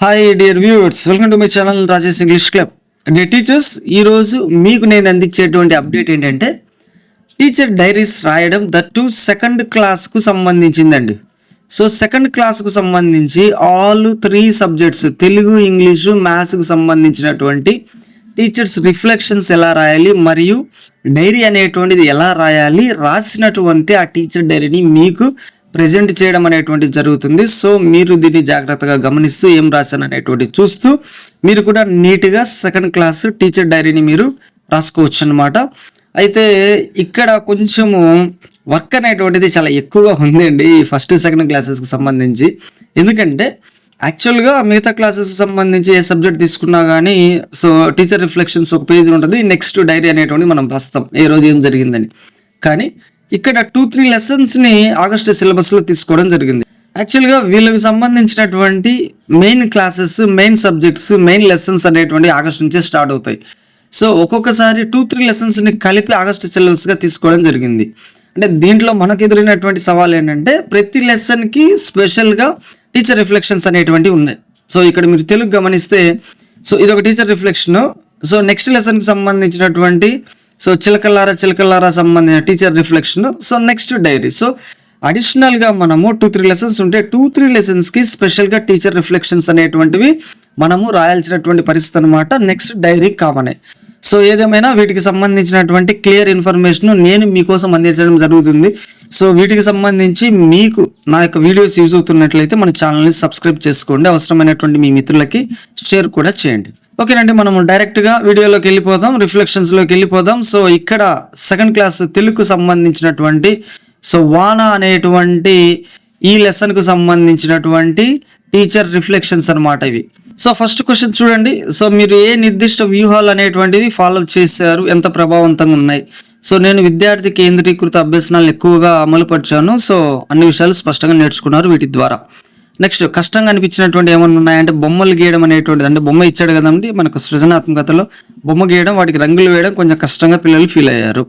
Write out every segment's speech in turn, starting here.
Hi dear viewers welcome to my channel Rajesh English club dear teachers ఈరోజు మీకు నేను అందించేటువంటి అప్డేట్ ఏంటంటే టీచర్ డైరీస్ రాయడం ద టు సెకండ్ క్లాస్కు సంబంధించిందండి. సో సెకండ్ క్లాస్కు సంబంధించి all three subjects Telugu English మ్యాథ్స్కు సంబంధించినటువంటి టీచర్స్ రిఫ్లెక్షన్స్ ఎలా రాయాలి మరియు డైరీ అనేటువంటిది ఎలా రాయాలి రాసినటువంటి ఆ టీచర్ డైరీని మీకు ప్రజెంట్ చేయడం అనేటువంటి జరుగుతుంది. సో మీరు దీన్ని జాగ్రత్తగా గమనిస్తూ ఏం రాశాను అనేటువంటిది చూస్తూ మీరు కూడా నీట్గా సెకండ్ క్లాస్ టీచర్ డైరీని మీరు రాసుకోవచ్చు అనమాట అయితే ఇక్కడ కొంచెము వర్క్ అనేటువంటిది చాలా ఎక్కువగా ఉందండి ఈ ఫస్ట్ సెకండ్ క్లాసెస్కి సంబంధించి. ఎందుకంటే యాక్చువల్గా మిగతా క్లాసెస్కి సంబంధించి ఏ సబ్జెక్ట్ తీసుకున్నా కానీ సో టీచర్ రిఫ్లెక్షన్స్ ఒక పేజ్ ఉంటుంది. నెక్స్ట్ డైరీ అనేటువంటి మనం రాస్తాం. ఏ రోజు ఏం జరిగిందని. కానీ ఇక్కడ టూ త్రీ లెసన్స్ని ఆగస్టు సిలబస్లో తీసుకోవడం జరిగింది. యాక్చువల్గా వీళ్ళకి సంబంధించినటువంటి main classes main subjects main lessons అనేటువంటి ఆగస్ట్ నుంచే స్టార్ట్ అవుతాయి. సో ఒక్కొక్కసారి టూ త్రీ లెసన్స్ని కలిపి ఆగస్టు సిలబస్గా తీసుకోవడం జరిగింది. అంటే దీంట్లో మనకు ఎదురైనటువంటి సవాల్ ఏంటంటే ప్రతి లెసన్కి స్పెషల్గా టీచర్ రిఫ్లెక్షన్స్ అనేటువంటివి ఉన్నాయి. సో ఇక్కడ మీరు తెలుగు గమనిస్తే సో ఇది ఒక టీచర్ రిఫ్లెక్షన్ సో నెక్స్ట్ లెసన్కి సంబంధించినటువంటి సో చిలకల్లారా చిలకల్లారా సంబంధించిన teacher reflection so next diary so అడిషనల్గా మనము టూ త్రీ లెసన్స్ ఉంటే టూ త్రీ లెసన్స్కి స్పెషల్గా టీచర్ రిఫ్లెక్షన్స్ అనేటువంటివి మనము రాయాల్సినటువంటి పరిస్థితి అనమాట నెక్స్ట్ డైరీ కామనే సో ఏదేమైనా వీటికి సంబంధించినటువంటి క్లియర్ ఇన్ఫర్మేషన్ నేను మీకోసం అందించడం జరుగుతుంది. సో వీటికి సంబంధించి మీకు నా యొక్క వీడియోస్ యూజ్ అవుతున్నట్లయితే మన ఛానల్ని సబ్స్క్రైబ్ చేసుకోండి. అవసరమైనటువంటి మీ మిత్రులకి షేర్ కూడా చేయండి. ఓకేనండి మనం డైరెక్ట్గా వీడియోలోకి వెళ్ళిపోదాం రిఫ్లెక్షన్స్లోకి వెళ్ళిపోదాం. సో ఇక్కడ సెకండ్ క్లాస్ తెలుగుకు సంబంధించినటువంటి సో వాన అనేటువంటి ఈ లెసన్కు సంబంధించినటువంటి టీచర్ రిఫ్లెక్షన్స్ అన్నమాట ఇవి. సో ఫస్ట్ క్వశ్చన్ చూడండి. సో మీరు ఏ నిర్దిష్ట వ్యూహాలు అనేటువంటిది ఫాలో చేశారు? ఎంత ప్రభావవంతంగా ఉన్నాయి? సో నేను విద్యార్థి కేంద్రీకృత అభ్యసనాలు ఎక్కువగా అమలుపరిచాను. సో అన్ని విషయాలు స్పష్టంగా నేర్చుకున్నారు వీటి ద్వారా. నెక్స్ట్ కష్టంగా అనిపించినటువంటి ఏమన్నా ఉన్నాయంటే బొమ్మలు గీయడం అనేటువంటిది. అంటే బొమ్మ ఇచ్చాడు కదండి మనకు సృజనాత్మకతలో బొమ్మ గీయడం వాటికి రంగులు వేయడం కొంచెం కష్టంగా పిల్లలు ఫీల్ అయ్యారు.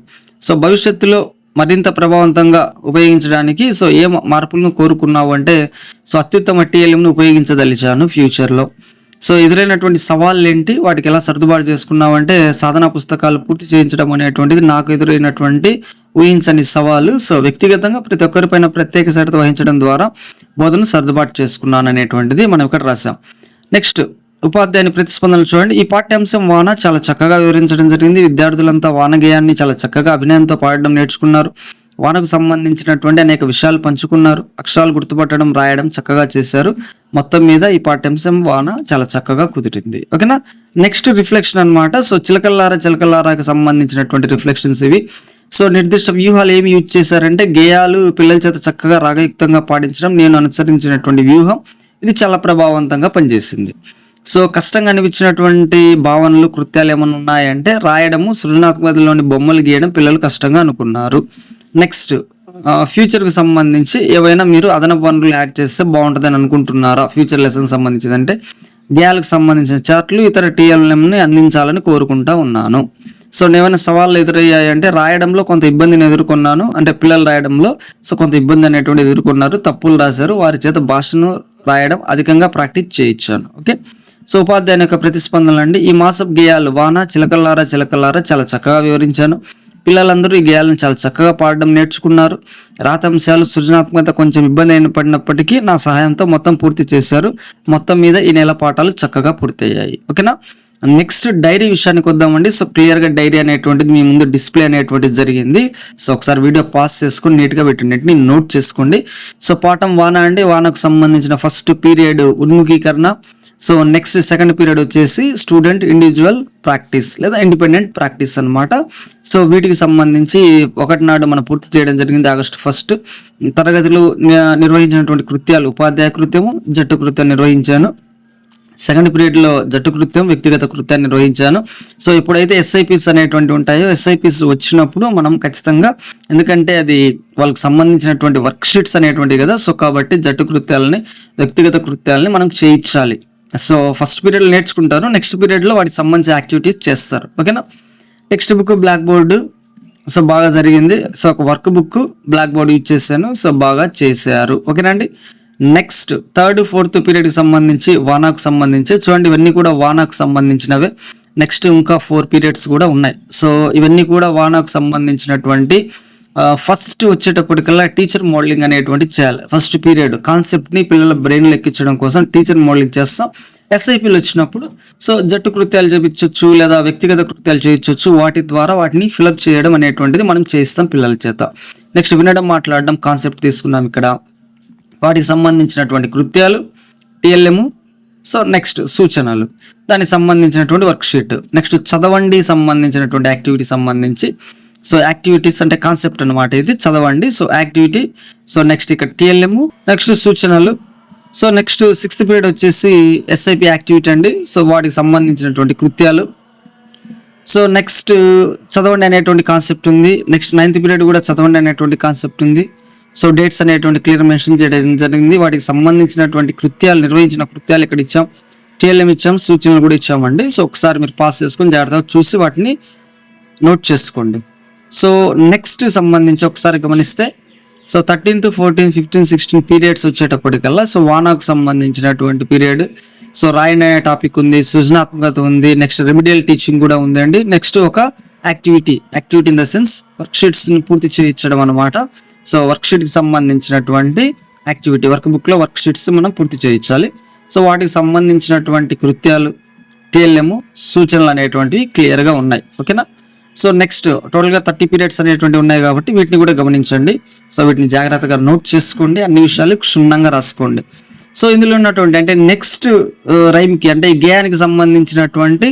సో భవిష్యత్తులో మరింత ప్రభావవంతంగా ఉపయోగించడానికి సో ఏ మార్పులను కోరుకున్నావు అంటే సో అత్యుత్తమ టీఎల్ఎంను ఉపయోగించదలిచాను ఫ్యూచర్లో సో ఎదురైనటువంటి సవాళ్ళు ఏంటి వాటికి ఎలా సర్దుబాటు చేసుకున్నామంటే సాధన పుస్తకాలు పూర్తి చేయించడం అనేటువంటిది నాకు ఎదురైనటువంటి ఊహించని సవాలు. సో వ్యక్తిగతంగా ప్రతి ఒక్కరిపైన ప్రత్యేక శ్రద్ధ వహించడం ద్వారా బోధన సర్దుబాటు చేసుకున్నాను అనేటువంటిది మనం ఇక్కడ రాసాం నెక్స్ట్ ఉపాధ్యాయుని ప్రతిస్పందనలు చూడండి. ఈ పాఠ్యాంశం వాన చాలా చక్కగా వివరించడం జరిగింది. విద్యార్థులంతా వాన గేయాన్ని చాలా చక్కగా అభినయంతో పాడడం నేర్చుకున్నారు. వానకు సంబంధించినటువంటి అనేక విషయాలు పంచుకున్నారు. అక్షరాలు గుర్తుపట్టడం రాయడం చక్కగా చేశారు. మొత్తం మీద ఈ పాఠ్యాంశం వాన చాలా చక్కగా కుదిరింది. ఓకేనా? నెక్స్ట్ రిఫ్లెక్షన్ అన్నమాట. సో చిలకల్లార చిలకల్లారాకు సంబంధించినటువంటి రిఫ్లెక్షన్స్ ఇవి. సో నిర్దిష్ట వ్యూహాలు ఏమి యూజ్ చేశారంటే గేయాలు పిల్లల చేత చక్కగా రాగయుక్తంగా పాటించడం నేను అనుసరించినటువంటి వ్యూహం. ఇది చాలా ప్రభావవంతంగా పనిచేసింది. సో కష్టంగా అనిపించినటువంటి భావనలు కృత్యాలు ఏమైనా ఉన్నాయంటే రాయడము సృజనాత్మకతలోని బొమ్మలు గీయడం పిల్లలు కష్టంగా అనుకున్నారు. నెక్స్ట్ ఫ్యూచర్కి సంబంధించి ఏవైనా మీరు అదనపు వనరులు యాడ్ చేస్తే బాగుంటుందని అనుకుంటున్నారా? ఫ్యూచర్ లెసన్ సంబంధించింది అంటే గేయాలకు సంబంధించిన చార్ట్లు ఇతర టీఎల్ఎంని అందించాలని కోరుకుంటా ఉన్నాను. సో ఏమైనా సవాళ్ళు ఎదురయ్యాయంటే రాయడంలో కొంత ఇబ్బందిని ఎదుర్కొన్నాను. అంటే పిల్లలు రాయడంలో సో కొంత ఇబ్బంది అనేటువంటి ఎదుర్కొన్నారు. తప్పులు రాశారు. వారి చేత భాషను రాయడం అధికంగా ప్రాక్టీస్ చేయించాను. ఓకే సో ఉపాధ్యాయుని యొక్క ప్రతిస్పందనలు అండి. ఈ మాసపు గేయాలు వాన చిలకల్లారా చిలకల్లారా చాలా చక్కగా వివరించాను. పిల్లలందరూ ఈ గేయాలను చాలా చక్కగా పాడడం నేర్చుకున్నారు. రాతంశాలు సృజనాత్మకత కొంచెం ఇబ్బంది అయిన పడినప్పటికీ నా సహాయంతో మొత్తం పూర్తి చేశారు. మొత్తం మీద ఈ నెల పాఠాలు చక్కగా పూర్తయ్యాయి. ఓకేనా? నెక్స్ట్ డైరీ విషయానికి వద్దామండి. సో క్లియర్గా డైరీ అనేటువంటిది మీ ముందు డిస్ప్లే అనేటువంటిది జరిగింది. సో ఒకసారి వీడియో పాస్ చేసుకుని నీట్గా పెట్టినట్టు నోట్ చేసుకోండి. సో పాఠం వాన అండి. వానకు సంబంధించిన ఫస్ట్ పీరియడ్ ఉన్ముఖీకరణ. సో నెక్స్ట్ సెకండ్ పీరియడ్ వచ్చేసి స్టూడెంట్ ఇండివిజువల్ ప్రాక్టీస్ లేదా ఇండిపెండెంట్ ప్రాక్టీస్ అన్నమాట. సో వీటికి సంబంధించి ఒకటి నాడు మనం పూర్తి చేయడం జరిగింది ఆగస్ట్ ఫస్ట్ తరగతిలో ని- నిర్వహించినటువంటి కృత్యాలు ఉపాధ్యాయ కృత్యము జట్టు కృత్యం నిర్వహించాను. సెకండ్ పీరియడ్లో జట్టు కృత్యం వ్యక్తిగత కృత్యాన్ని నిర్వహించాను. సో ఎప్పుడైతే ఎస్ఐపిస్ అనేటువంటి ఉంటాయో ఎస్ఐపిస్ వచ్చినప్పుడు మనం ఖచ్చితంగా ఎందుకంటే అది వాళ్ళకి సంబంధించినటువంటి వర్క్షీట్స్ అనేటువంటివి అనేటువంటి కదా సో కాబట్టి జట్టు కృత్యాలని వ్యక్తిగత కృత్యాలని మనం చేయించాలి. సో ఫస్ట్ పీరియడ్లో నేర్చుకుంటారు నెక్స్ట్ పీరియడ్లో వాటికి సంబంధించిన యాక్టివిటీస్ చేస్తారు. ఓకేనా text book black board so బాగా జరిగింది. సో ఒక work book blackboard use చేశాను. సో బాగా చేశారు. అండి? నెక్స్ట్ థర్డ్ ఫోర్త్ పీరియడ్కి సంబంధించి వానాకు సంబంధించి చూడండి ఇవన్నీ కూడా వానాకు సంబంధించినవే. నెక్స్ట్ ఇంకా ఫోర్ పీరియడ్స్ కూడా ఉన్నాయి. సో ఇవన్నీ కూడా వానాకు సంబంధించినటువంటి ఫస్ట్ వచ్చేటప్పటికల్లా టీచర్ మోడలింగ్ అనేటువంటి చేయాలి. ఫస్ట్ పీరియడ్ కాన్సెప్ట్ని పిల్లల బ్రెయిన్ ఎక్కించడం కోసం టీచర్ మోడలింగ్ చేస్తాం. ఎస్ఐపీలు వచ్చినప్పుడు సో జట్టు కృత్యాలు చేయించవచ్చు లేదా వ్యక్తిగత కృత్యాలు చేయించవచ్చు వాటి ద్వారా వాటిని ఫిలప్ చేయడం అనేటువంటిది మనం చేయిస్తాం పిల్లల చేత. నెక్స్ట్ వినడం మాట్లాడడం కాన్సెప్ట్ తీసుకున్నాం ఇక్కడ. వాటికి సంబంధించినటువంటి కృత్యాలు టిఎల్ఎము సో నెక్స్ట్ సూచనలు. దానికి సంబంధించినటువంటి వర్క్షీట్ నెక్స్ట్ చదవండి సంబంధించినటువంటి యాక్టివిటీ సంబంధించి. సో యాక్టివిటీస్ అంటే కాన్సెప్ట్ అనమాట ఇది. చదవండి. సో యాక్టివిటీ సో నెక్స్ట్ ఇక్కడ టిఎల్ఎం నెక్స్ట్ సూచనలు. సో నెక్స్ట్ సిక్స్త్ పీరియడ్ వచ్చేసి ఎస్ఐపి యాక్టివిటీ అండి. సో వాటికి సంబంధించినటువంటి కృత్యాలు. సో నెక్స్ట్ చదవండి అనేటువంటి కాన్సెప్ట్ ఉంది. నెక్స్ట్ నైన్త్ పీరియడ్ కూడా చదవండి అనేటువంటి కాన్సెప్ట్ ఉంది. సో డేట్స్ అనేటువంటి క్లియర్ మెన్షన్ చేయడం జరిగింది. వాటికి సంబంధించినటువంటి కృత్యాలు నిర్వహించిన కృత్యాలు ఇక్కడ ఇచ్చాం. టీఎల్ఎం ఇచ్చాం సూచనలు కూడా ఇచ్చామండి. సో ఒకసారి మీరు పాస్ చేసుకొని జాగ్రత్తగా చూసి వాటిని నోట్ చేసుకోండి. సో నెక్స్ట్ సంబంధించి ఒకసారి గమనిస్తే so thirteenth fourteen fifteen sixteen periods వచ్చేటప్పటికల్లా so వానాకు సంబంధించినటువంటి పీరియడ్. సో రాయన టాపిక్ ఉంది సృజనాత్మకత ఉంది నెక్స్ట్ రెమిడియల్ టీచింగ్ కూడా ఉందండి. నెక్స్ట్ ఒక activity activity in the sense వర్క్షీట్స్ని పూర్తి చేయించడం అనమాట సో వర్క్షీట్కి సంబంధించినటువంటి యాక్టివిటీ వర్క్ బుక్లో వర్క్షీట్స్ మనం పూర్తి చేయించాలి. సో వాటికి సంబంధించినటువంటి కృత్యాలు టీఎల్ఎం సూచనలు అనేటువంటివి క్లియర్గా ఉన్నాయి. ఓకేనా? సో నెక్స్ట్ టోటల్గా థర్టీ పీరియడ్స్ అనేటువంటి ఉన్నాయి కాబట్టి వీటిని కూడా గమనించండి. సో వీటిని జాగ్రత్తగా నోట్ చేసుకోండి. అన్ని విషయాలు క్షుణ్ణంగా రాసుకోండి. సో ఇందులో ఉన్నటువంటి అంటే నెక్స్ట్ రైమ్కి అంటే ఈ గేయానికి సంబంధించినటువంటి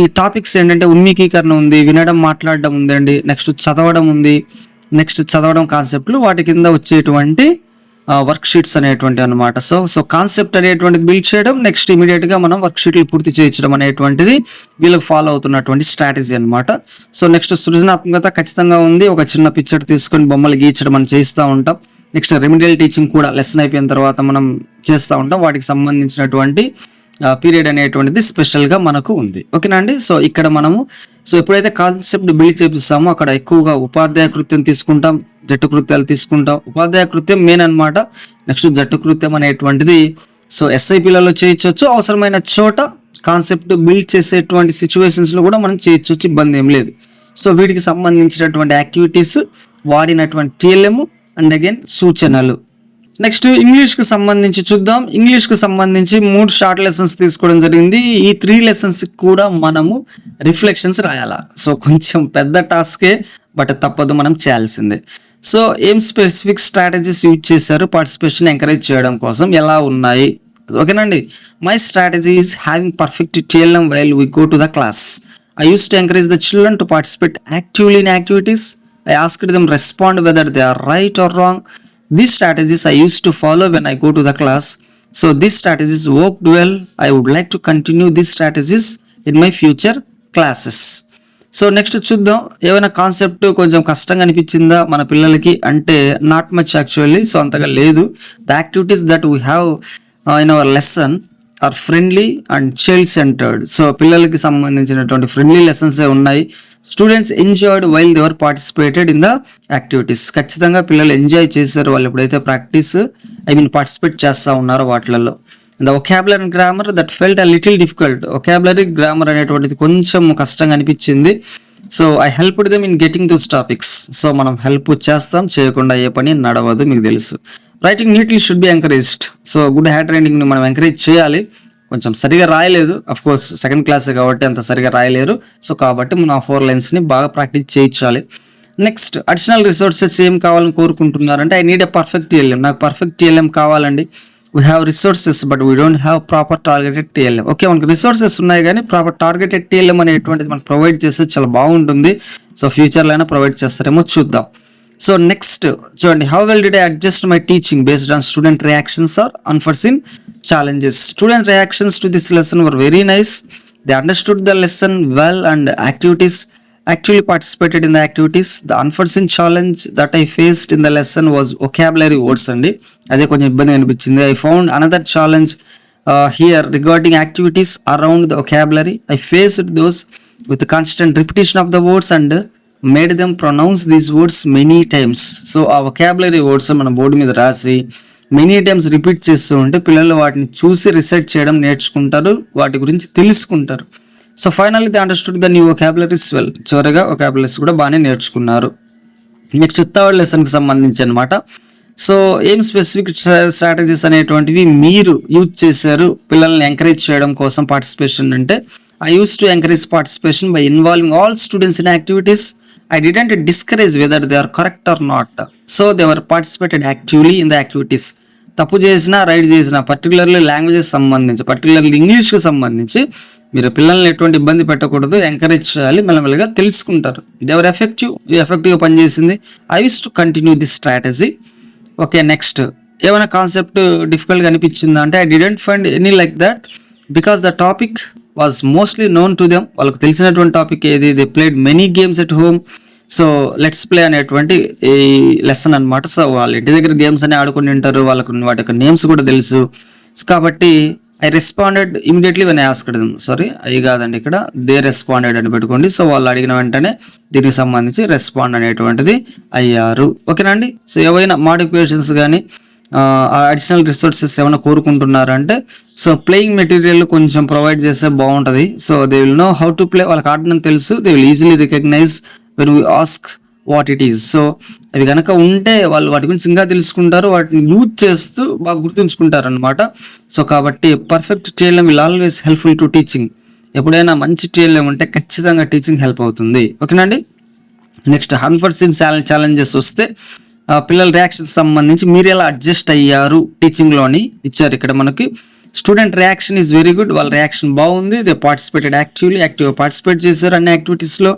ఈ టాపిక్స్ ఏంటంటే ఉన్మీకీకరణ ఉంది వినడం మాట్లాడడం ఉందండి నెక్స్ట్ చదవడం ఉంది నెక్స్ట్ చదవడం కాన్సెప్ట్లు వాటి కింద వచ్చేటువంటి వర్క్ షీట్స్ అనేటువంటి అనమాట సో సో కాన్సెప్ట్ అనేటువంటిది బిల్డ్ చేయడం నెక్స్ట్ ఇమీడియట్గా మనం వర్క్ షీట్లు పూర్తి చేయించడం అనేటువంటిది వీళ్ళకి ఫాలో అవుతున్నటువంటి స్ట్రాటజీ అనమాట సో నెక్స్ట్ సృజనాత్మకత ఖచ్చితంగా ఉంది. ఒక చిన్న పిక్చర్ తీసుకొని బొమ్మలు గీయించడం మనం చేస్తూ ఉంటాం. నెక్స్ట్ రెమిడియల్ టీచింగ్ కూడా లెసన్ అయిపోయిన తర్వాత మనం చేస్తూ ఉంటాం. వాటికి సంబంధించినటువంటి పీరియడ్ అనేటువంటిది స్పెషల్గా మనకు ఉంది. ఓకేనా అండి? సో ఇక్కడ మనము సో ఎప్పుడైతే కాన్సెప్ట్ బిల్డ్ చేపిస్తామో. అక్కడ ఎక్కువగా ఉపాధ్యాయ కృత్యం తీసుకుంటాం జట్టు కృత్యాలు తీసుకుంటాం. ఉపాధ్యాయ కృత్యం మెయిన్ అన్నమాట. నెక్స్ట్ జట్టు కృత్యం అనేటువంటిది. సో ఎస్ఐపిలలో చేయొచ్చు. అవసరమైన చోట కాన్సెప్ట్ బిల్డ్ చేసేటువంటి సిచ్యువేషన్స్లో కూడా మనం చేయొచ్చు. ఇబ్బంది ఏం లేదు. సో వీటికి సంబంధించినటువంటి యాక్టివిటీస్ వాడినటువంటి టీఎల్ఎం అండ్ అగైన్ సూచనలు. నెక్స్ట్ ఇంగ్లీష్కి సంబంధించి చూద్దాం. ఇంగ్లీష్కి సంబంధించి మూడు షార్ట్ లెసన్స్ తీసుకోవడం జరిగింది. ఈ త్రీ లెసన్స్ కూడా మనము రిఫ్లెక్షన్స్ రాయాలా? సో కొంచెం పెద్ద టాస్కే బట్ తప్పదు మనం చేయాల్సిందే. సో ఏం స్పెసిఫిక్ స్ట్రాటజీస్ యూజ్ చేశారు? పార్టిసిపేషన్ ఎంకరేజ్ చేయడం కోసం ఎలా ఉన్నాయి? ఓకేనండి. My strategy is having perfect TLM while we go to the class I use to encourage the children to participate actively in activities I ask them respond whether they are right or wrong These strategies I used to follow when I go to the class. So these strategies worked well. I would like to continue these strategies in my future classes. So next చూద్దాం ఏమైనా concept కొంచెం కష్టంగా అనిపించిందా మన పిల్లలకి అంటే not much actually so అంతగా లేదు the activities that we have in our lesson are friendly and child centred so పిల్లలకి సంబంధించినటువంటి ఫ్రెండ్లీ లెసన్స్ ఉన్నాయి? Students enjoyed while they were participated in the activities ఖచ్చితంగా పిల్లలు ఎంజాయ్ చేశారు వాళ్ళు ఎప్పుడైతే ప్రాక్టీస్ ఐ మీన్ పార్టిసిపేట్ చేస్తూ ఉన్నారో వాటిలలో. The vocabulary grammar that felt a little difficult vocabulary grammar అనేటువంటిది కొంచెం కష్టంగా అనిపించింది. So I help them in getting those topics so మనం హెల్ప్ చేస్తాం చేయకుండా ఏ పని నడవదు మీకు తెలుసు. Writing neatly should be encouraged so good hand రైటింగ్ని మనం ఎంకరేజ్ చేయాలి. కొంచెం సరిగా రాయలేదు. అఫ్ కోర్స్ సెకండ్ క్లాస్ కాబట్టి అంత సరిగా రాయలేరు. సో కాబట్టి మనం ఆ ఫోర్ లైన్స్ని బాగా ప్రాక్టీస్ చేయించాలి. నెక్స్ట్ అడిషనల్ రిసోర్సెస్ ఏం కావాలని కోరుకుంటున్నారంటే I need a perfect TLM నాకు పర్ఫెక్ట్ టీఎల్ఎం కావాలండి. We have resources but we don't have proper targeted TLM okay మనకు రిసోర్సెస్ ఉన్నాయి కానీ ప్రాపర్ టార్గెటెడ్ టీఎల్ఎం అనేటువంటిది మనం ప్రొవైడ్ చేస్తే చాలా బాగుంటుంది. సో ఫ్యూచర్లో అయినా ప్రొవైడ్ చేస్తారేమో చూద్దాం. సో నెక్స్ట్ చూడండి how well did I adjust my teaching based on student reactions or unforeseen challenges student reactions to this lesson were very nice they understood the lesson well and activities actually participated in the activities. The unforeseen challenge that I faced in the lesson was vocabulary words అండి అదే కొంచెం ఇబ్బంది అనిపించింది I found another challenge here regarding activities around the vocabulary I faced those with constant repetition of the words and made them pronounce these words many times so ఆ vocabulary words మన board మీద రాసి many times repeat చేస్తూ ఉంటే పిల్లలు వాటిని చూసి research చేయడం నేర్చుకుంటారు వాటి గురించి తెలుసుకుంటారు. So finally they understood the new vocabularies well చివరిగా ఒకాబులరీస్ కూడా బాగానే నేర్చుకున్నారు. నెక్స్ట్ థర్డ్ లెసన్కి సంబంధించి అనమాట సో ఏం స్పెసిఫిక్ స్ట్రాటజీస్ అనేటువంటివి మీరు యూజ్ చేశారు పిల్లల్ని ఎంకరేజ్ చేయడం కోసం పార్టిసిపేషన్ అంటే? I use to encourage participation by involving all students in activities I didn't discourage whether they are correct or not so they are participated actively in the activities తప్పు చేసినా right చేసినా particularly languages సంబంధించి particularly ఇంగ్లీష్కి సంబంధించి మీరు పిల్లల్ని ఎటువంటి ఇబ్బంది పెట్టకూడదు ఎంకరేజ్ చేయాలి మెల్లమెల్లగా తెలుసుకుంటారు. దేవర్ ఎఫెక్టివ్ ఎఫెక్టివ్గా పనిచేసింది. I wish to continue this strategy okay next ఏమైనా కాన్సెప్ట్ డిఫికల్ట్గా అనిపించిందా? అంటే I didn't find any like that because the topic was mostly known to them వాళ్ళకి తెలిసినటువంటి టాపిక్ ఏది? They played many games at home so let's play అనేటువంటి ఈ lesson అన్నమాట. సో వాళ్ళ ఇంటి దగ్గర గేమ్స్ అనే ఆడుకుని ఉంటారు. వాళ్ళకు వాటి యొక్క నేమ్స్ కూడా తెలుసు. కాబట్టి I responded immediately when asked sorry అవి కాదండి ఇక్కడ. దే రెస్పాండెడ్ అని పెట్టుకోండి. సో వాళ్ళు అడిగిన వెంటనే దీనికి సంబంధించి రెస్పాండ్ అనేటువంటిది అయ్యారు. ఓకేనండి సో ఏవైనా మాడిఫికేషన్స్ కానీ అడిషనల్ రిసోర్సెస్ ఏమైనా కోరుకుంటున్నారంటే సో ప్లేయింగ్ మెటీరియల్ కొంచెం ప్రొవైడ్ చేస్తే బాగుంటుంది. So they will know how to play వాళ్ళకి ఆడడం తెలుసు. They will easily recognise when we ask what it is so అవి కనుక ఉంటే వాళ్ళు వాటి గురించి ఇంకా తెలుసుకుంటారు. వాటిని యూజ్ చేస్తూ బాగా గుర్తుంచుకుంటారు అనమాట సో కాబట్టి perfect TLM will always helpful to teaching ఎప్పుడైనా మంచి టీఎల్ఎం ఉంటే ఖచ్చితంగా టీచింగ్ హెల్ప్ అవుతుంది. ఓకేనండి నెక్స్ట్ అన్ఫర్సిన్ ఛాలెంజెస్ వస్తే పిల్లల రియాక్షన్ సంబంధించి మీరు ఎలా అడ్జస్ట్ అయ్యారు టీచింగ్లోని ఇచ్చారు ఇక్కడ మనకి. Student reaction is very good వాళ్ళ రియాక్షన్ బాగుంది. దే పార్టిసిపేటెడ్ యాక్టివ్లీ యాక్టివ్గా పార్టిసిపేట్ చేశారు అన్ని యాక్టివిటీస్లో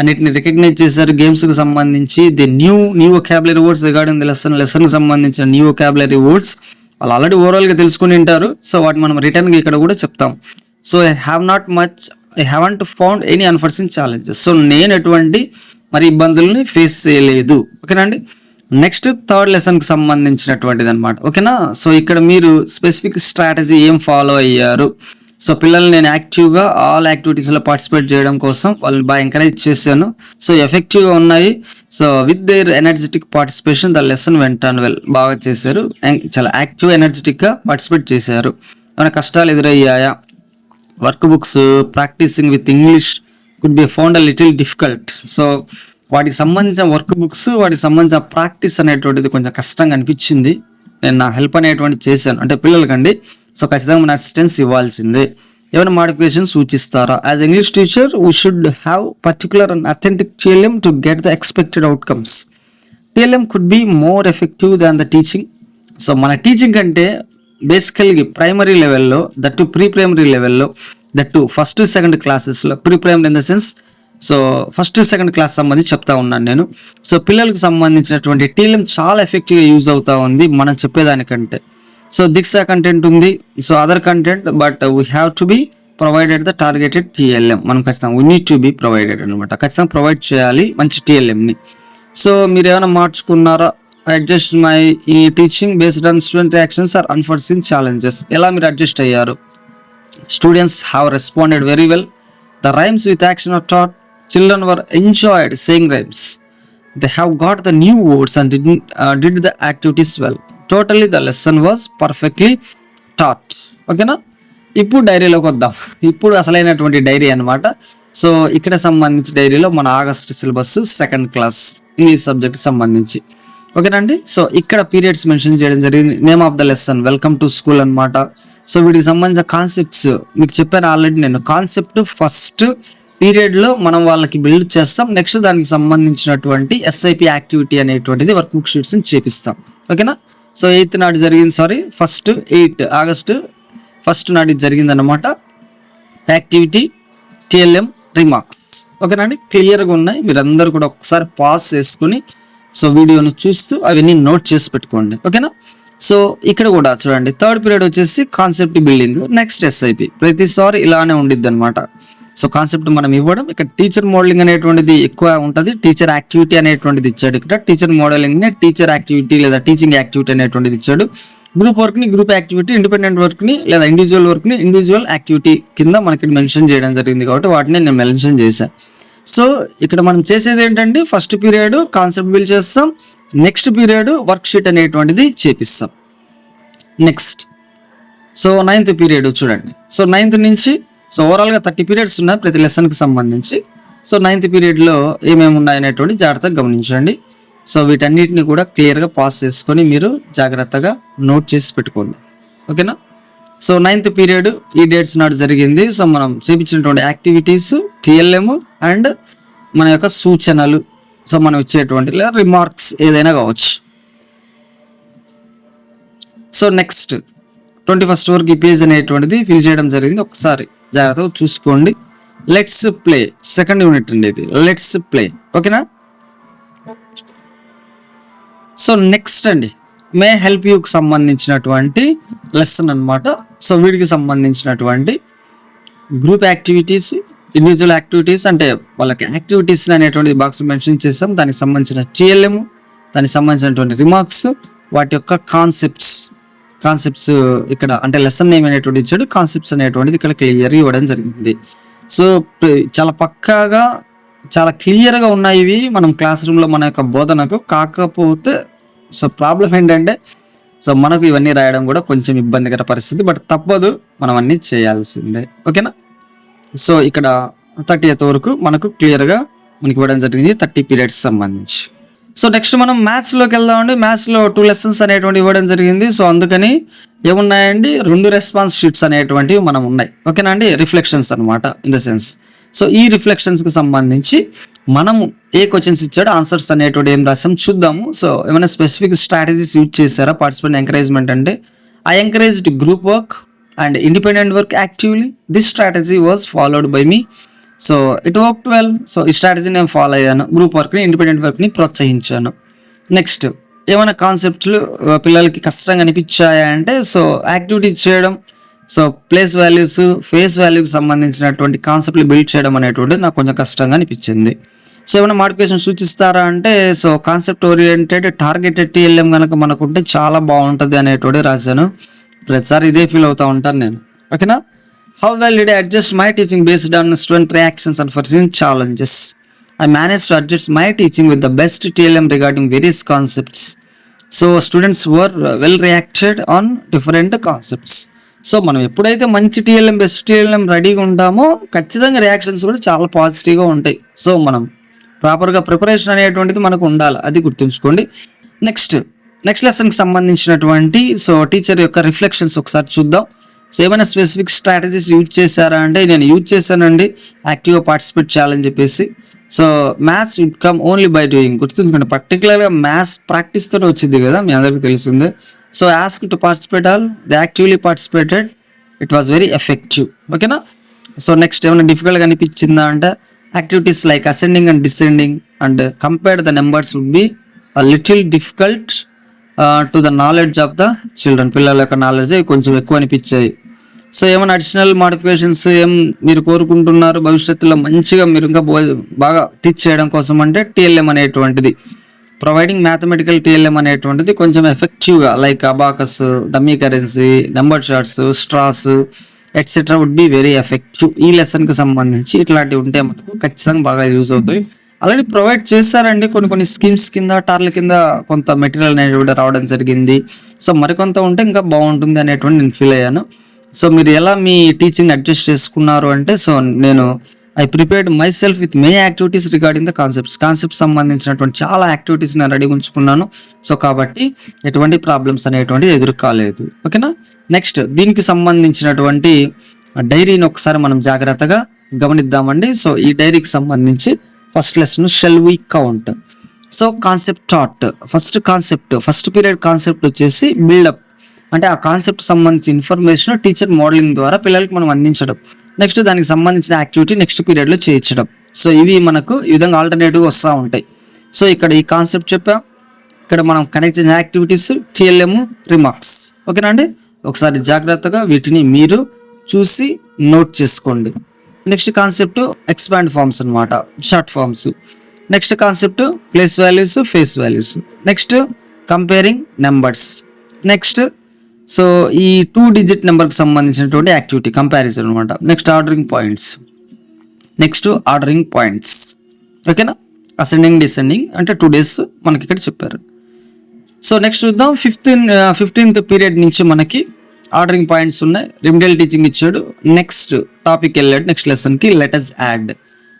అన్నిటిని రికగ్నైజ్ చేశారు. గేమ్స్కి సంబంధించి the new new vocabulary words regarding the lesson లెసన్కి సంబంధించిన న్యూ ఒకాబులరీ వర్డ్స్ వాళ్ళు ఆల్రెడీ ఓవరాల్గా తెలుసుకుని ఉంటారు. సో వాటి మనం రిటర్న్గా ఇక్కడ కూడా చెప్తాం. So I have not much I haven't found any unforeseen challenges so నేను ఎటువంటి మరి ఇబ్బందుల్ని ఫేస్ చేయలేదు. ఓకేనండి నెక్స్ట్ థర్డ్ లెసన్కి సంబంధించినటువంటిది అనమాట ఓకేనా సో ఇక్కడ మీరు స్పెసిఫిక్ స్ట్రాటజీ ఏం ఫాలో అయ్యారు? సో పిల్లల్ని నేను యాక్టివ్గా ఆల్ యాక్టివిటీస్లో పార్టిసిపేట్ చేయడం కోసం వాళ్ళని బాగా ఎంకరేజ్ చేశాను. సో ఎఫెక్టివ్గా ఉన్నాయి. So with their energetic participation the lesson went well బాగా చేశారు. చాలా యాక్టివ్ ఎనర్జెటిక్గా పార్టిసిపేట్ చేశారు. ఏమైనా కష్టాలు ఎదురయ్యాయా? Workbooks practising with English could be found a little difficult so వాటికి సంబంధించిన వర్క్ బుక్స్ వాటికి సంబంధించిన ప్రాక్టీస్ అనేటువంటిది కొంచెం కష్టంగా అనిపించింది. నేను నా హెల్ప్ అనేటువంటి చేశాను. అంటే పిల్లలకండి. సో ఖచ్చితంగా మన అసిస్టెన్స్ ఇవ్వాల్సిందే. ఏమైనా modification సూచిస్తారా? As English teacher we should have particular and authentic TLM to get the expected outcomes TLM could be more effective than the teaching so మన టీచింగ్ అంటే బేసికల్గా ప్రైమరీ లెవెల్లో దట్ టు ప్రీ ప్రైమరీ లెవెల్లో that first second క్లాసెస్లో pre primary in the sense so first second class సంబంధించి చెప్తా ఉన్నాను నేను. సో పిల్లలకు సంబంధించినటువంటి టీఎల్ఎం చాలా ఎఫెక్టివ్గా యూజ్ అవుతా ఉంది మనం చెప్పేదానికంటే. సో దిక్సా కంటెంట్ ఉంది. So other content but we have to be provided the targeted TLM మనం ఖచ్చితంగా we need to be provided అనమాట ఖచ్చితంగా ప్రొవైడ్ చేయాలి మంచి టీఎల్ఎంని సో మీరు ఏమైనా మార్చుకున్నారా? అడ్జస్ట్ మై ఈ teaching based on student actions or unforeseen challenges ఎలా మీరు అడ్జస్ట్ అయ్యారు? Students have responded very well the rhymes with action or taught children were enjoyed saying rhymes they have got the new words and did the activities well totally the lesson was perfectly taught ఓకేనా ఇప్పుడు డైరీలోకి వద్దాం. ఇప్పుడు అసలైనటువంటి dairy అన్నమాట. So ఇక్కడ సంబంధించి డైరీలో మన August syllabus second class English subject సంబంధించి. ఓకేనండి సో ఇక్కడ పీరియడ్స్ మెన్షన్ చేయడం జరిగింది. Name of the lesson welcome to school అన్నమాట. సో వీటికి సంబంధించిన కాన్సెప్ట్స్ మీకు చెప్పాను ఆల్రెడీ నేను. కాన్సెప్ట్ ఫస్ట్ పీరియడ్లో మనం వాళ్ళకి బిల్డ్ చేస్తాం. నెక్స్ట్ దానికి సంబంధించినటువంటి ఎస్ఐపి యాక్టివిటీ అనేటువంటిది వర్క్ బుక్ షీట్స్ చేపిస్తాం. ఓకేనా సో ఎయిత్ నాడు జరిగింది sorry first eight August first నాడు జరిగింది అనమాట యాక్టివిటీ టిఎల్ఎం రిమార్క్స్ ఓకేనండి క్లియర్గా ఉన్నాయి. మీరందరూ కూడా ఒకసారి పాస్ చేసుకుని సో వీడియోని చూస్తూ అవన్నీ నోట్ చేసి పెట్టుకోండి. ఓకేనా సో ఇక్కడ కూడా చూడండి. థర్డ్ పీరియడ్ వచ్చేసి కాన్సెప్ట్ బిల్డింగ్ నెక్స్ట్ ఎస్ఐపి ప్రతిసారి ఇలానే ఉండిద్ది అనమాట సో కాన్సెప్ట్ మనం ఇవ్వడం ఇక్కడ టీచర్ మోడలింగ్ అనేటువంటిది ఎక్కువ ఉంటుంది టీచర్ యాక్టివిటీ అనేటువంటిది ఇచ్చాడు ఇక్కడ. టీచర్ మోడలింగ్ని టీచర్ యాక్టివిటీ లేదా టీచింగ్ యాక్టివిటీ అనేటువంటిది ఇచ్చాడు. గ్రూప్ వర్క్ని గ్రూప్ యాక్టివిటీ ఇండిపెండెంట్ వర్క్ని లేదా ఇండివిజువల్ వర్క్ని ఇండివిజువల్ యాక్టివిటీ కింద మనకి మెన్షన్ చేయడం జరిగింది కాబట్టి వాటిని నేను మెన్షన్ చేశాను సో ఇక్కడ మనం చేసేది ఏంటంటే ఫస్ట్ పీరియడ్ కాన్సెప్ట్ బిల్డ్ చేస్తాం నెక్స్ట్ పీరియడ్ వర్క్ షీట్ అనేటువంటిది చేపిస్తాం. నెక్స్ట్ సో నైన్త్ పీరియడ్ చూడండి. సో నైన్త్ నుంచి సో ఓవరాల్గా థర్టీ పీరియడ్స్ ఉన్నాయి ప్రతి లెసన్కి సంబంధించి. సో నైన్త్ పీరియడ్లో ఏమేమి ఉన్నాయనేటువంటి జాగ్రత్తగా గమనించండి. సో వీటన్నిటిని కూడా క్లియర్గా పాస్ చేసుకొని మీరు జాగ్రత్తగా నోట్ చేసి పెట్టుకోండి. ఓకేనా సో నైన్త్ పీరియడ్ ఈ డేట్స్ నాడు జరిగింది. సో మనం చూపించినటువంటి యాక్టివిటీస్ టిఎల్ఎం అండ్ మన యొక్క సూచనలు. సో మనం ఇచ్చేటువంటి లేదా రిమార్క్స్ ఏదైనా కావచ్చు. సో నెక్స్ట్ ట్వంటీ ఫస్ట్ వరకు ఈ పేజ్ అనేటువంటిది ఫిల్ చేయడం జరిగింది. ఒకసారి జాగ్రత్తగా చూసుకోండి. లెట్స్ ప్లే సెకండ్ యూనిట్ అండి ఇది. లెట్స్ ప్లే ఓకేనా సో నెక్స్ట్ అండి. మే హెల్ప్ యూకి సంబంధించినటువంటి లెసన్ అనమాట సో వీటికి సంబంధించినటువంటి గ్రూప్ యాక్టివిటీస్ ఇండివిజువల్ యాక్టివిటీస్ అంటే వాళ్ళకి యాక్టివిటీస్ అనేటువంటి బాక్స్ మెన్షన్ చేస్తాం దానికి సంబంధించిన టిఎల్ఎం దానికి సంబంధించినటువంటి రిమార్క్స్ వాటి యొక్క కాన్సెప్ట్స్ కాన్సెప్ట్స్ ఇక్కడ అంటే లెసన్ నేమ్ అనేటువంటి ఇచ్చాడు కాన్సెప్ట్స్ అనేటువంటిది ఇక్కడ క్లియర్ ఇవ్వడం జరిగింది. సో చాలా పక్కాగా చాలా క్లియర్గా ఉన్నాయి ఇవి. మనం క్లాస్ రూమ్లో మన యొక్క బోధనకు కాకపోతే సో ప్రాబ్లం ఏంటంటే సో మనకు ఇవన్నీ రాయడం కూడా కొంచెం ఇబ్బందికర పరిస్థితి బట్ తప్పదు మనం అన్నీ చేయాల్సిందే. ఓకేనా సో ఇక్కడ థర్టీ వరకు మనకు క్లియర్గా మనకి ఇవ్వడం జరిగింది థర్టీ పీరియడ్స్ సంబంధించి. సో నెక్స్ట్ మనం మ్యాథ్స్లోకి వెళ్దామండి. మ్యాథ్స్లో టూ లెసన్స్ అనేటువంటి ఇవ్వడం జరిగింది. సో అందుకని ఏమున్నాయండి? రెండు రెస్పాన్స్ షీట్స్ అనేటువంటివి మనం ఉన్నాయి. ఓకేనా అండి? రిఫ్లెక్షన్స్ అనమాట ఇన్ ద సెన్స్ సో ఈ రిఫ్లెక్షన్స్కి సంబంధించి మనము ఏ క్వశ్చన్స్ ఇచ్చాడో ఆన్సర్స్ అనేటువంటి ఏం రాసాం చూద్దాము. సో ఏమైనా స్పెసిఫిక్ స్ట్రాటజీస్ యూజ్ చేశారా? పార్టిసిపెంట్ ఎంకరేజ్మెంట్ అంటే I encouraged group work and independent work actively this strategy was followed by me so it work well. So ఈ స్ట్రాటజీ నేను ఫాలో అయ్యాను. గ్రూప్ వర్క్ని ఇండిపెండెంట్ వర్క్ని ప్రోత్సహించాను. నెక్స్ట్ ఏమైనా కాన్సెప్ట్లు పిల్లలకి కష్టంగా అనిపించాయా అంటే సో యాక్టివిటీస్ చేయడం సో ప్లేస్ వాల్యూస్ ఫేస్ వాల్యూకి సంబంధించినటువంటి కాన్సెప్ట్లు బిల్డ్ చేయడం అనేటువంటిది నాకు కొంచెం కష్టంగా అనిపించింది. సో ఏమైనా మాడిఫికేషన్ సూచిస్తారా అంటే so concept oriented targeted TLM కనుక మనకుంటే చాలా బాగుంటుంది అనేటువంటి రాశాను. ప్రతిసారి ఇదే ఫీల్ అవుతా ఉంటాను నేను. ఓకేనా? How well did adjust my teaching based on student reactions and foreseen challenges I manage to adjust my teaching with the best TLM regarding various concepts so students were well reacted on different concepts so మనం ఎప్పుడైతే మంచి TLM best TLM రెడీగా ఉంటామో ఖచ్చితంగా reactions కూడా చాలా పాజిటివ్గా ఉంటాయి. సో మనం ప్రాపర్గా ప్రిపరేషన్ అనేటువంటిది మనకు ఉండాలి. అది గుర్తుంచుకోండి. నెక్స్ట్ నెక్స్ట్ లెసన్కి సంబంధించినటువంటి సో టీచర్ యొక్క రిఫ్లెక్షన్స్ ఒకసారి చూద్దాం. సో ఏమైనా స్పెసిఫిక్ స్ట్రాటజీస్ యూజ్ చేశారా అంటే నేను యూజ్ చేశానండి. యాక్టివ్గా పార్టిసిపేట్ చేయాలని చెప్పేసి. So maths will come only by doing గుర్తుంచుకోండి పర్టికులర్గా మ్యాథ్స్ ప్రాక్టీస్ తోటి వచ్చింది కదా మీ అందరికీ తెలిసిందే. So ask to participate all the actively participated it was very effective ఓకేనా సో నెక్స్ట్ ఏమైనా డిఫికల్ట్గా అనిపించిందా అంటే activities like ascending and descending and compare the numbers would be little difficult to the knowledge of the children పిల్లల యొక్క knowledge కొంచెం ఎక్కువ అనిపించాయి. సో ఏమైనా అడిషనల్ మాడిఫికేషన్స్ ఏం మీరు కోరుకుంటున్నారు? భవిష్యత్తులో మంచిగా మీరు ఇంకా బాగా టీచ్ చేయడం కోసం అంటే టీఎల్ఎం అనేటువంటిది. ప్రొవైడింగ్ మ్యాథమెటికల్ టీఎల్ఎం అనేటువంటిది కొంచెం ఎఫెక్టివ్గా like abacus dummy currency number charts straws etcetera would be very effective ఈ లెసన్కి సంబంధించి ఇట్లాంటివి ఉంటే మనకు ఖచ్చితంగా బాగా యూజ్ అవుతాయి. ఆల్రెడీ ప్రొవైడ్ చేశారండి కొన్ని కొన్ని స్కీమ్స్ కింద టార్ల కింద కొంత మెటీరియల్ అనేది కూడా రావడం జరిగింది. సో మరికొంత ఉంటే ఇంకా బాగుంటుంది అనేటువంటి నేను ఫీల్ అయ్యాను. సో మీరు ఎలా మీ టీచింగ్ అడ్జస్ట్ చేసుకున్నారు అంటే సో నేను I prepared myself with my activities regarding the concepts concept సంబంధించినటువంటి చాలా యాక్టివిటీస్ నేను రెడీ ఉంచుకున్నాను. సో కాబట్టి ఎటువంటి ప్రాబ్లమ్స్ అనేటువంటి ఎదురు కాలేదు ఓకేనా నెక్స్ట్ దీనికి సంబంధించినటువంటి డైరీని ఒకసారి మనం జాగ్రత్తగా గమనిద్దామండి. సో ఈ డైరీకి సంబంధించి first lesson shall we count so concept that first concept first period concept వచ్చేసి బిల్డప్ అంటే ఆ కాన్సెప్ట్ సంబంధించి ఇన్ఫర్మేషన్ టీచర్ మోడలింగ్ ద్వారా పిల్లలకి మనం అందించడం. నెక్స్ట్ దానికి సంబంధించిన యాక్టివిటీ నెక్స్ట్ పీరియడ్లో చేయించడం. సో ఇవి మనకు ఈ విధంగా ఆల్టర్నేటివ్ వస్తూ ఉంటాయి. సో ఇక్కడ ఈ కాన్సెప్ట్ చెప్పాం. ఇక్కడ మనం కనెక్ట్ చేసిన యాక్టివిటీస్ టిఎల్ఎం రిమార్క్స్ ఓకేనా అండి? ఒకసారి జాగ్రత్తగా వీటిని మీరు చూసి నోట్ చేసుకోండి. నెక్స్ట్ కాన్సెప్ట్ ఎక్స్పాండ్ ఫార్మ్స్ అన్నమాట. Short forms next concept place values face values next comparing numbers next so ఈ టూ డిజిట్ నెంబర్కి సంబంధించినటువంటి యాక్టివిటీ కంపారిజన్ అనమాట next ordering points next ordering points ఓకేనా అసెండింగ్ డిసెండింగ్ అంటే టూ డేస్ మనకి ఇక్కడ చెప్పారు. సో నెక్స్ట్ చూద్దాం. ఫిఫ్టీన్ ఫిఫ్టీన్త్ పీరియడ్ నుంచి మనకి ఆర్డరింగ్ పాయింట్స్ ఉన్నాయి. రిమిడియల్ టీచింగ్ ఇచ్చాడు. నెక్స్ట్ టాపిక్ వెళ్ళాడు. నెక్స్ట్ లెసన్కి లెటర్స్ యాడ్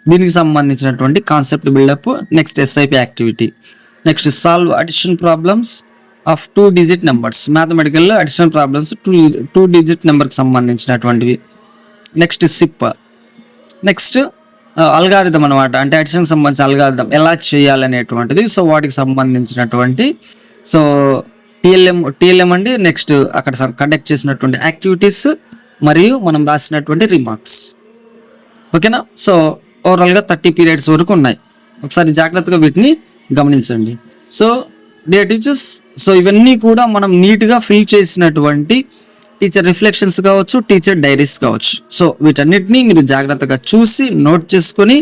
దీనికి సంబంధించినటువంటి concept build up next SIP activity next solve addition problems of two digit numbers మ్యాథమెటికల్లో additional problems two two digit నెంబర్కి సంబంధించినటువంటివి. నెక్స్ట్ సిప్ నెక్స్ట్ అల్గారిథం అనమాట అంటే అడిషన్కి సంబంధించిన అల్గారిథం ఎలా చేయాలనేటువంటిది. సో వాటికి సంబంధించినటువంటి సో టిఎల్ఎం టిఎల్ఎం అండి. నెక్స్ట్ అక్కడ కండక్ట్ చేసినటువంటి యాక్టివిటీస్ మరియు మనం రాసినటువంటి రిమార్క్స్ ఓకేనా? సో ఓవరాల్గా థర్టీ పీరియడ్స్ వరకు ఉన్నాయి. ఒకసారి జాగ్రత్తగా వీటిని గమనించండి. సో డియర్ టీచర్స్ సో ఇవన్నీ కూడా మనం నీట్గా ఫిల్ చేసినటువంటి టీచర్ రిఫ్లెక్షన్స్ కావచ్చు టీచర్ డైరీస్ కావచ్చు. సో వీటన్నిటిని మీరు జాగ్రత్తగా చూసి నోట్ చేసుకొని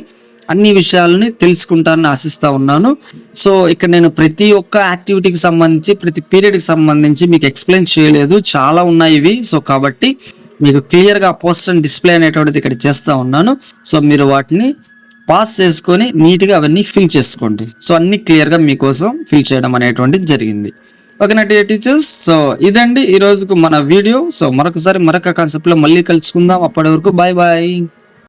అన్ని విషయాలని తెలుసుకుంటానని ఆశిస్తూ ఉన్నాను. సో ఇక్కడ నేను ప్రతి ఒక్క యాక్టివిటీకి సంబంధించి ప్రతి పీరియడ్కి సంబంధించి మీకు ఎక్స్ప్లెయిన్ చేయలేదు. చాలా ఉన్నాయి ఇవి. సో కాబట్టి మీకు క్లియర్గా పోస్ట్ అండ్ డిస్ప్లే అనేటువంటిది ఇక్కడ చేస్తూ ఉన్నాను. సో మీరు వాటిని పాస్ చేసుకొని నీట్గా అవన్నీ ఫిల్ చేసుకోండి. సో అన్నీ క్లియర్గా మీకోసం ఫిల్ చేయడం అనేటువంటిది జరిగింది. ఓకేనా డియర్ టీచర్స్? సో ఇదండి ఈరోజుకు మన వీడియో. సో మరొకసారి మరొక కాన్సెప్ట్లో మళ్ళీ కలుసుకుందాం. అప్పటి వరకు బాయ్ బాయ్